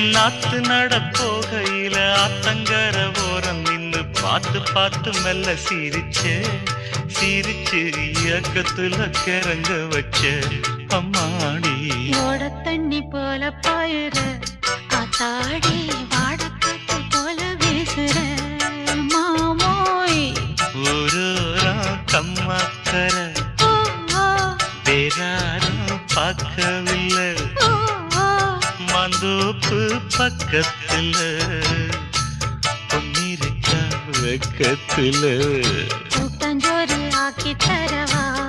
நாத்து நட போகையில ஆத்தங்கர ஓரம் நின்னு பார்த்து பார்த்து மெல்ல சிரிச்சே சிரிச்சு இயக்கத்துல கிறங்க வச்ச. அம்மாடி. ஓட தண்ணி போல பாயுற காத்தாடி வாடக்காத்து போல வீசுற. மாமோய். ஊரோரம் கம்மாக்கர வேறாரும் பார்க்கவில்லை. മാന്തോപ്പ് പക്കത്തിൽ ഒന്നിരിക്കാൻ വെക്കത്തിൽ. കൂട്ടഞ്ചോറ് ആക്കി തരവാ.